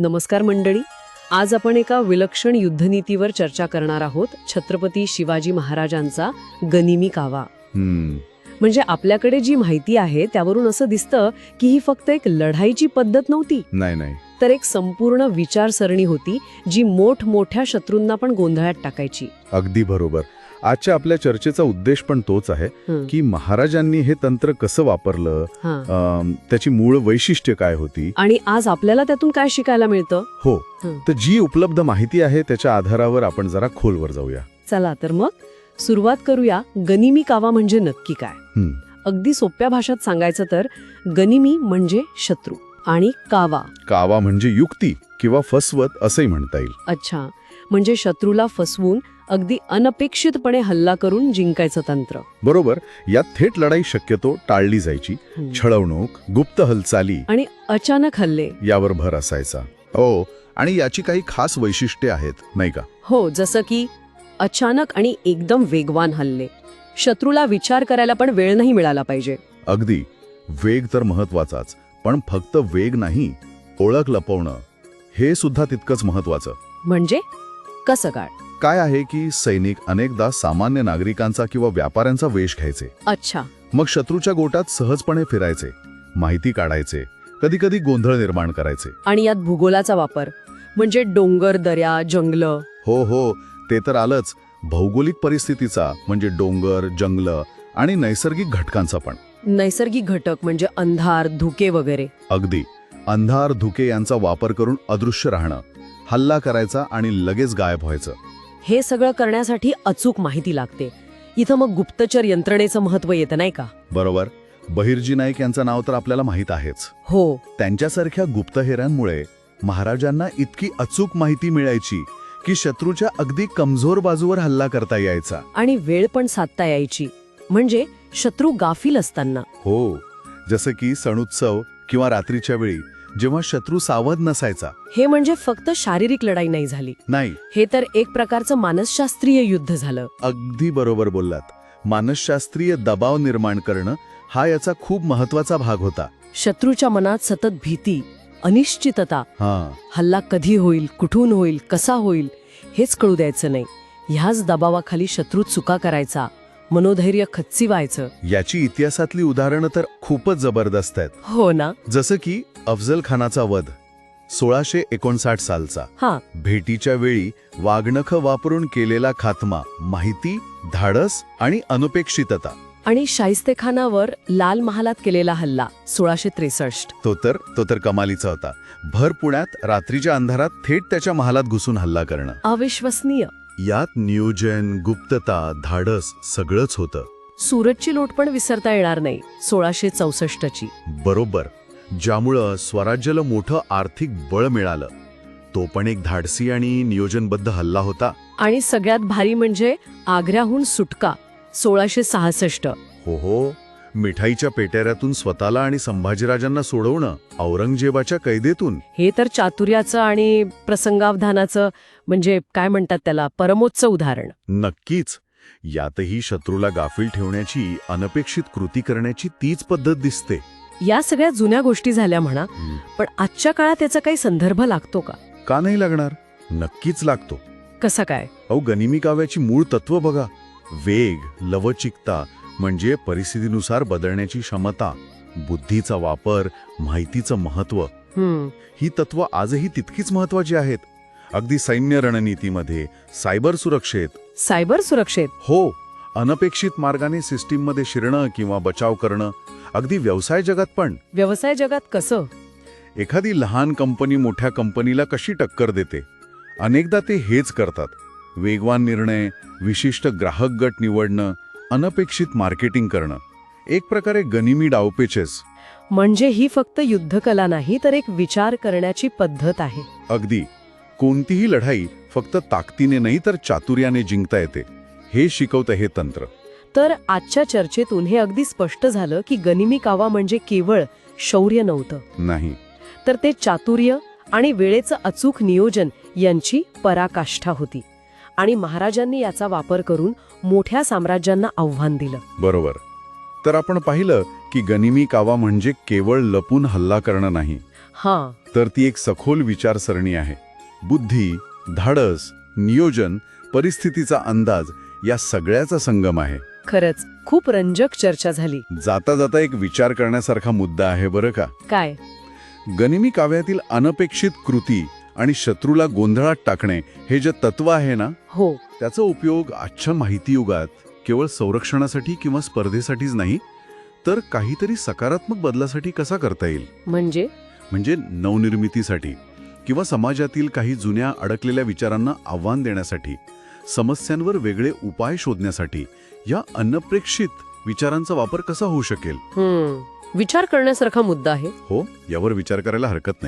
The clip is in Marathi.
नमस्कार मंडळी. आज आपण एका विलक्षण युद्धनीतीवर चर्चा करणार आहोत छत्रपती शिवाजी महाराजांचा गनिमी कावा. म्हणजे आपल्याकडे जी माहिती आहे त्यावरून असं दिसतं की ही फक्त एक लढाईची पद्धत नव्हती. नाही नाही. तर एक संपूर्ण विचारसरणी होती जी मोठमोठ्या शत्रूंना पण गोंधळात टाकायची. अगदी बरोबर. आजच्या आपल्या चर्चेचा उद्देश पण तोच आहे की महाराजांनी हे तंत्र कसं वापरलं त्याची मूळ वैशिष्ट्य काय होती? आणि आज आपल्याला त्यातून काय शिकायला मिळतं? हो. तर जी उपलब्ध माहिती आहे त्याच्या आधारावर आपण जरा खोलवर जाऊया. चला तर मग सुरुवात करूया गनिमी कावा म्हणजे नक्की काय? अगदी सोप्या भाषेत सांगायचं तर गनिमी म्हणजे शत्रू आणि कावा. कावा म्हणजे युक्ती किंवा फसवत असंही म्हणता येईल. अच्छा. म्हणजे शत्रूला फसवून अगदी अनपेक्षितपणे हल्ला करून जिंकायचं तंत्र. बरोबर यात थेट लढाई शक्यतो टाळली जायची. छळवणूक गुप्त हालचाली आणि अचानक हल्ले. यावर भर असायचा. हो आणि याची काही खास वैशिष्ट्ये आहेत नाही का? हो जसं की अचानक आणि एकदम वेगवान हल्ले. शत्रूला विचार करायला पण वेळ नाही मिळाला पाहिजे. अगदी वेग तर महत्वाचाच पण फक्त वेग नाही ओळख लपवणं हे सुद्धा तितकंच महत्वाचं म्हणजे? कसं काय काय आहे की सैनिक अनेकदा सामान्य नागरिकांचा किंवा व्यापाऱ्यांचा वेश घ्यायचे. अच्छा. मग शत्रूच्या गोटात सहजपणे फिरायचे माहिती काढायचे कधी कधी गोंधळ निर्माण करायचे. आणि यात भूगोलाचा वापर म्हणजे डोंगर दऱ्या जंगल. हो हो ते तर आलंच. भौगोलिक परिस्थितीचा म्हणजे डोंगर जंगल आणि नैसर्गिक घटकांचा पण. नैसर्गिक घटक म्हणजे अंधार धुके वगैरे. अगदी. अंधार धुके यांचा वापर करून अदृश्य राहणं. हल्ला करायचा आणि लगेच गायब व्हायचं. हे सगळं करण्यासाठी अचूक माहिती लागते. इथं मग गुप्तचर यंत्रणेचं महत्त्व येतं नाही का? बरोबर. बहिर्जी नाईक यांचं नाव तर आपल्याला माहीत आहेच. हो. त्यांच्यासारख्या गुप्तहेरांमुळे महाराजांना इतकी अचूक माहिती मिळायची की शत्रूच्या अगदी कमजोर बाजूवर हल्ला करता यायचा. आणि वेळ पण साधता यायची. म्हणजे शत्रू गाफील असताना. हो. जसं की सणुत्सव किंवा रात्रीच्या वेळी जेव्हा शत्रू सावध नसायचा. हे म्हणजे फक्त शारीरिक लढाई नाही झाली. नाही. हे तर एक प्रकारचं मानसशास्त्रीय युद्ध झालं. अगदी बरोबर बोललात. मानसशास्त्रीय दबाव निर्माण करणं हा याचा खूप महत्त्वाचा भाग होता. शत्रूच्या मनात सतत भीती अनिश्चितता हा. हल्ला कधी होईल कुठून होईल कसा होईल हेच कळू द्यायचं नाही. ह्याच दबावाखाली शत्रू चुका करायचा मनोधैर्य खच्ची व्हायचं. याची इतिहासातली उदाहरणं तर खूपच जबरदस्त आहेत. हो ना? जसं की अफजल खानाचा वध सोळाशे एकोणसाठ सालचा. हा. भेटीच्या वेळी वाघनखं वापरून केलेला खात्मा माहिती धाडस आणि अनपेक्षितता. आणि शाहिस्तेखानावर लाल महालात केलेला हल्ला सोळाशे त्रेसष्ट. तो तर तो तर कमालीचा होता. भर पुण्यात रात्रीच्या अंधारात थेट त्याच्या महालात घुसून हल्ला करणं. अविश्वसनीय. यात नियोजन गुप्तता धाडस सगळंच होतं. सुरतची लूट पण विसरता येणार नाही सोळाशे चौसष्टची. बरोबर. ज्यामुळं स्वराज्याला मोठं आर्थिक बळ मिळालं. तो पण एक धाडसी आणि नियोजनबद्ध हल्ला होता. आणि सगळ्यात भारी म्हणजे आग्र्याहून सुटका सोळाशे सहासष्ट. हो हो. मिठाईच्या पेट्याऱ्यातून स्वतःला आणि संभाजीराजांना सोडवणं औरंगजेबाच्या कैदेतून. हे तर चातुर्याचं आणि प्रसंगावधानाचं म्हणजे काय म्हणतात त्याला परमोच्च उदाहरण. नक्कीच. यातही शत्रूला गाफील ठेवण्याची अनपेक्षित कृती करण्याची तीच पद्धत दिसते. या सगळ्या जुन्या गोष्टी झाल्या म्हणा पण आजच्या काळात त्याचा काही संदर्भ लागतो का? का नाही लागणार? नक्कीच लागतो. कसा काय? अहो गनिमी काव्याची मूळ तत्व बघा. वेग लवचिकता म्हणजे परिस्थितीनुसार बदलण्याची क्षमता बुद्धीचा वापर माहितीचं महत्त्व. हम्म. ही तत्व आजही तितकीच महत्वाची आहेत. अगदी सैन्य रणनीतीमध्ये सायबर सुरक्षेत. सायबर सुरक्षेत? हो अनपेक्षित मार्गाने सिस्टीममध्ये शिरणं किंवा बचाव करणं अगदी व्यवसाय जगात पण. व्यवसाय जगात कसं? एखादी लहान कंपनी मोठ्या कंपनीला कशी टक्कर देते? अनेकदा ते हेच करतात. वेगवान निर्णय विशिष्ट ग्राहक गट निवडणं अनपेक्षित मार्केटिंग करणं. एक प्रकारे गनिमी डावपेचेस म्हणजे ही फक्त युद्धकला नाही तर एक विचार करण्याची पद्धत आहे. अगदी. कोणतीही लढाई फक्त ताकदीने नाही तर चातुर्याने जिंकता येते. हे शिकवतं हे तंत्र. तर आजच्या चर्चेतून हे अगदी स्पष्ट झालं की गनिमी कावा म्हणजे केवळ शौर्य नव्हतं. नाही. तर ते चातुर्य आणि वेळेचं अचूक नियोजन यांची पराकाष्ठा होती आणि महाराजांनी याचा वापर करून मोठ्या साम्राज्यांना आव्हान दिलं. बरोबर. तर आपण पाहिलं की गनिमी कावा म्हणजे केवळ लपून हल्ला करणं नाही. हां. तर ती एक सखोल विचारसरणी आहे. बुद्धी धाडस नियोजन परिस्थितीचा अंदाज या सगळ्याचा संगम आहे. खरंच खूप रंजक चर्चा झाली. जाता जाता एक विचार करण्यासारखा मुद्दा आहे बरं का? काय? गनिमी काव्यातील अनपेक्षित कृती आणि शत्रूला गोंधळात टाकणे हे जे तत्व आहे ना हो. त्याचा उपयोग आजच्या माहिती युगात केवळ संरक्षणासाठी किंवा स्पर्धेसाठीच नाही तर काहीतरी सकारात्मक बदलासाठी कसा करता येईल? म्हणजे? म्हणजे नवनिर्मितीसाठी किंवा समाजातील काही जुन्या अडकलेल्या विचारांना आव्हान देण्यासाठी. समस्यांवर वेगळे उपाय शोधण्यासाठी या अनपेक्षित विचारांचा वापर कसा होऊ शकेल? हम्म. विचार करण्यासारखा मुद्दा आहे. हो यावर विचार करायला हरकत नाही.